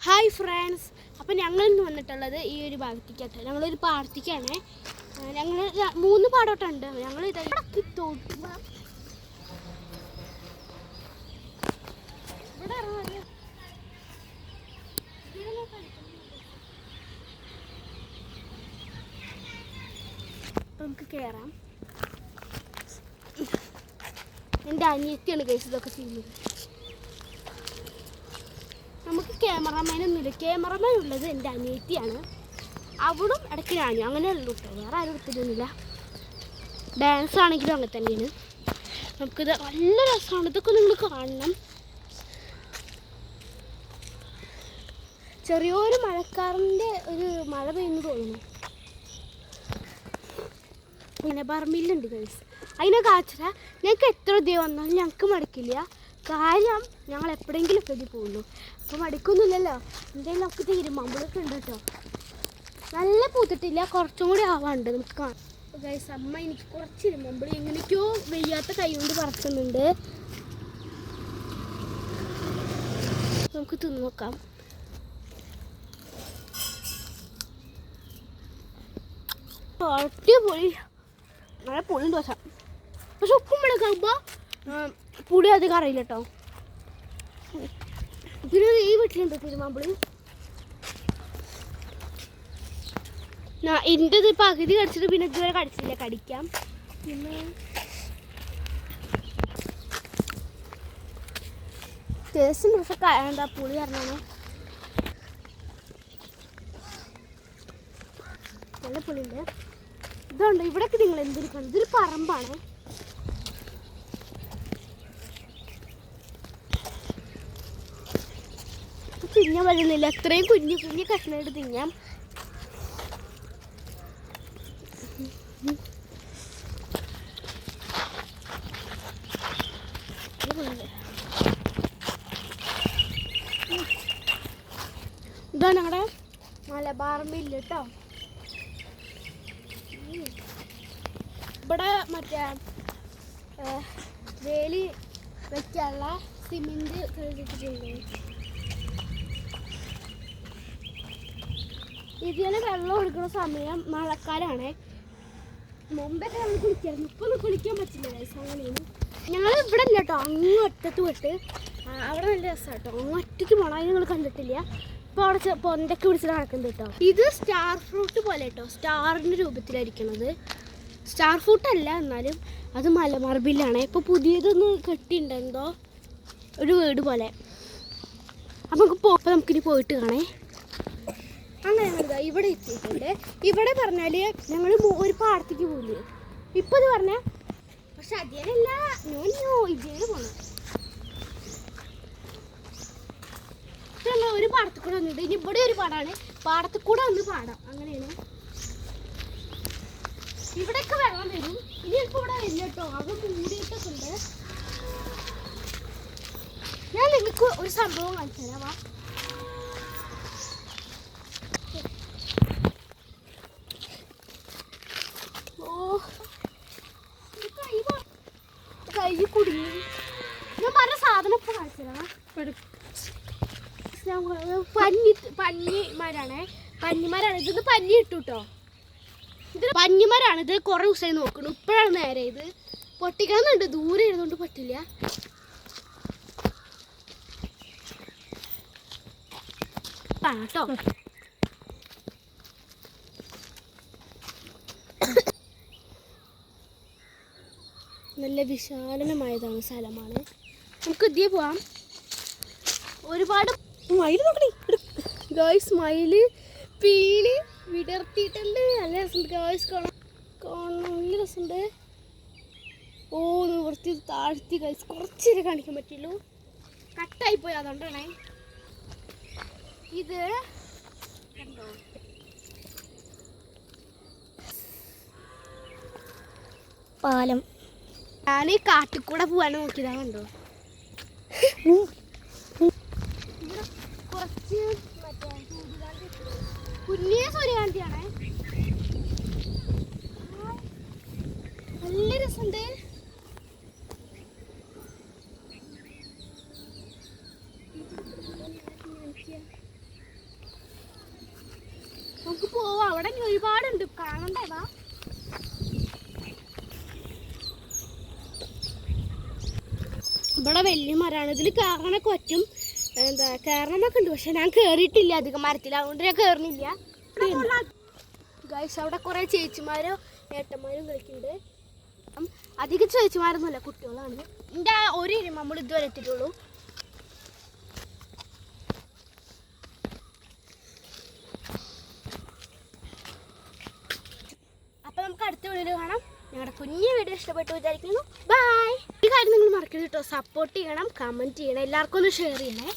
Hi friends അപ്പം ഞങ്ങൾ ഇന്ന് വന്നിട്ടുള്ളത് ഈ ഒരു ഭാഗത്തേക്കാട്ടോ ഞങ്ങളൊരു പാടത്തേക്കാണ്. ഞങ്ങൾ മൂന്ന് പാടോട്ടുണ്ട്. ഞങ്ങൾ നമുക്ക് കയറാം എന്റെ അനിയത്തിയാണ് കേസ് ഇതൊക്കെ ചെയ്യുന്നത് നമുക്ക് ക്യാമറമാനൊന്നുമില്ല ക്യാമറമാൻ ഉള്ളത് എന്റെ അനിയത്തിയാണ്. അവളും ഇടയ്ക്ക് ഞാനും അങ്ങനെ ഉള്ളൂ കേട്ടോ. വേറെ ആരും എടുത്തിട്ടൊന്നുമില്ല. ഡാൻസ് ആണെങ്കിലും അങ്ങനെ തന്നെയാണ്. നമുക്കിത് നല്ല രസമാണ്. ഇതൊക്കെ നിങ്ങൾ കാണണം. ചെറിയൊരു മഴക്കാറിന്റെ ഒരു മഴ പെയ്യുന്നു തോന്നുന്നു. അങ്ങനെ പറമ്പില്ലുണ്ട് ഗൈസ് അതിനെ കാച്ചില്ല ഞങ്ങൾക്ക് എത്ര ദിവസം വന്നാലും ഞങ്ങൾക്ക് മടുക്കില്ല. കാര്യം ഞങ്ങൾ എപ്പോഴെങ്കിലും ഒക്കെ പോകുള്ളൂ അപ്പം മടുക്കൊന്നുമില്ലല്ലോ. എന്തെങ്കിലും ഒക്കെ തീരുമാനങ്ങളൊക്കെ ഉണ്ട് കേട്ടോ. നല്ല പൂത്തിട്ടില്ല. കുറച്ചും കൂടി ആവാണ്ട് നമുക്ക് കാണാം. അമ്മ എനിക്ക് കുറച്ച് ഇരുമ്പമ്പിളി എങ്ങനെയൊക്കെയോ വെയ്യാത്ത കൈ കൊണ്ട് പറക്കുന്നുണ്ട് നമുക്ക് തിന്നു നോക്കാം. അടിപൊളി. നല്ല പൊളി ദോശ. പക്ഷെ ഉപ്പും മുളകാകുമ്പോൾ പുളി അധികം അറിയില്ല കേട്ടോ പിന്നെ ഈ വീട്ടിലുണ്ട് തിരുമാമ്പുളി എന്റെ ഇത് പകുതി കടിച്ചിട്ട് പിന്നെ ഇതുവരെ കടിച്ചില്ല കടിക്കാം. പിന്നെ? ടേസ്റ്റ് പക്ഷെ എന്താ പുളി പറഞ്ഞാണ് നല്ല പുളിയുണ്ട്. ഇതുണ്ട് ഇവിടെയൊക്കെ നിങ്ങൾ എന്തിരിക്കണം ഇതൊരു പറമ്പാണ്. തിന്നാൻ പറ്റുന്നില്ല അത്രയും കുഞ്ഞു കുഞ്ഞു കഷ്ണമായിട്ട് തിന്നാം. ഇതാ ഞങ്ങളുടെ മലബാർ മില്ല് കേട്ടോ ഇവിടെ മറ്റേ വേലി വെക്കാനുള്ള സിമെന്റ് കഴുകിയിട്ടുണ്ട് ഇതിന് വെള്ളം കൊടുക്കുന്ന സമയം മഴക്കാലാണ്. മുമ്പൊക്കെ നമ്മൾ കുളിക്കായിരുന്നു. ഇപ്പൊ ഒന്നും കുളിക്കാൻ പറ്റില്ല അങ്ങനെയാണ്. ഞങ്ങൾ ഇവിടെ ഇല്ല കേട്ടോ അങ്ങ് ഒറ്റത്ത് വിട്ട് അവിടെ നല്ല രസമാണ് കേട്ടോ അങ്ങ് ഒറ്റയ്ക്ക് പോകണം നിങ്ങൾ കണ്ടിട്ടില്ല. ഇപ്പോൾ അവിടെ പൊന്തൊക്കെ പിടിച്ചിട്ട് നടക്കുന്നത് കേട്ടോ ഇത് സ്റ്റാർ ഫ്രൂട്ട് പോലെ കേട്ടോ സ്റ്റാറിന്റെ രൂപത്തിലായിരിക്കണത്. സ്റ്റാർ ഫ്രൂട്ട് അല്ല എന്നാലും അത് മലമർബിലാണ് ഇപ്പോൾ പുതിയതൊന്ന് കെട്ടിയിട്ടുണ്ട് ഒരു വീട് പോലെ. അപ്പോൾ നമുക്ക് പോകുമ്പോൾ നമുക്കിനി പോയിട്ട് കാണേ. അങ്ങനെ ഇവിടെ എത്തിയിട്ടുണ്ട്. ഇവിടെ പറഞ്ഞാൽ ഞങ്ങൾ ഒരു പാടത്തേക്ക് പോകില്ലേ ഇപ്പം ഇത് പറഞ്ഞാൽ പക്ഷെ അതിനല്ല ഞാൻ ഇതിന് പോകണം നമ്മൾ ഒരു പാടത്തിൽ കൂടെ വന്നിട്ട് ഇനി ഇവിടെ ഒരു പാടാണ്. പാടത്തിൽ കൂടെ വന്ന് പാടാം. അങ്ങനെയാണ്. ഇവിടെയൊക്കെ വെള്ളം വരും. ഇനി ഇപ്പൊ ഇവിടെ വരില്ല കേട്ടോ. അത് മൂടിയിട്ടൊക്കെ ഉണ്ട്. ഞാൻ നിങ്ങൾക്ക് ഒരു സംഭവം കാണിച്ചു തരാം വാ ഓ ഇത് കൈ കുടുങ്ങി. ഞാൻ പറഞ്ഞ സാധനം ഇപ്പൊ കാണിച്ചു പഞ്ഞി പന്നിമാരാണ് പന്നിമാരാണ് ഇതൊന്ന് പന്നി ഇട്ടു കേട്ടോ ഇത് പന്നിമരാണ് ഇത് കുറെ ദിവസമായി നോക്കണം. ഇപ്പോഴാണ് നേരെ ഇത് പൊട്ടിക്കണമെന്നുണ്ട് ദൂരെ ഇരുന്നുകൊണ്ട് പറ്റില്ല. കേട്ടോ. നല്ല വിശാലമായതാണ് സ്ഥലമാണ്. നമുക്ക് ഇതിയെ പോവാം. ഒരുപാട് മയിൽ നോക്കണേ ഗേൾസ് മയിൽ പീലി വിടർത്തിയിട്ടുണ്ട്. നല്ല രസമുണ്ട് ഗേൾസ് കാണാൻ. കാണാൻ നല്ല രസമുണ്ട്. ഓ നിവർത്തി താഴ്ത്തി ഗേൾസ് കുറച്ചേരെ കാണിക്കാൻ പറ്റുള്ളൂ. കട്ടായി പോയി അതുകൊണ്ടാണേ ഇത് പാലം. ഞാൻ ഈ കാട്ടിൽ കൂടെ പോവാൻ നോക്കിയതാ കണ്ടോ? കുറച്ച് വലിയ സൂര്യകാന്തിയാണ്. നല്ല രസമുണ്ട്. നമുക്ക് പോവാം. അവിടെ ഒരുപാടുണ്ട്. കാണണ്ടേ വാ? ഇവിടെ വലിയ മരമാണ് ഇതിൽ കയറാനൊക്കെ പറ്റും എന്താ കയറണമൊക്കെ ഉണ്ട്. പക്ഷെ ഞാൻ കയറിയിട്ടില്ല അധികം മരത്തിൽ അതുകൊണ്ട് ഞാൻ കയറുന്നില്ല ഗൈസ് അവിടെ കുറേ ചേച്ചിമാരും ഏട്ടന്മാരും കളിക്കുന്നുണ്ട് അധികം ചേച്ചിമാരൊന്നുമല്ല കുട്ടികളാണ്. എന്റെ ഒരു ഇരം നമ്മൾ ഇതുവരെ എത്തിയിട്ടുള്ളൂ. അപ്പോൾ നമുക്ക് അടുത്ത വീഡിയോയിൽ കാണാം. ഞങ്ങളുടെ കുഞ്ഞു വീഡിയോ ഇഷ്ടപ്പെട്ടു വിചാരിക്കുന്നു. ബൈ ഈ കാര്യം നിങ്ങൾ മറക്കരുത് കേട്ടോ. സപ്പോർട്ട് ചെയ്യണം കമന്റ് ചെയ്യണം എല്ലാവർക്കും ഒന്ന് ഷെയർ ചെയ്യണേ.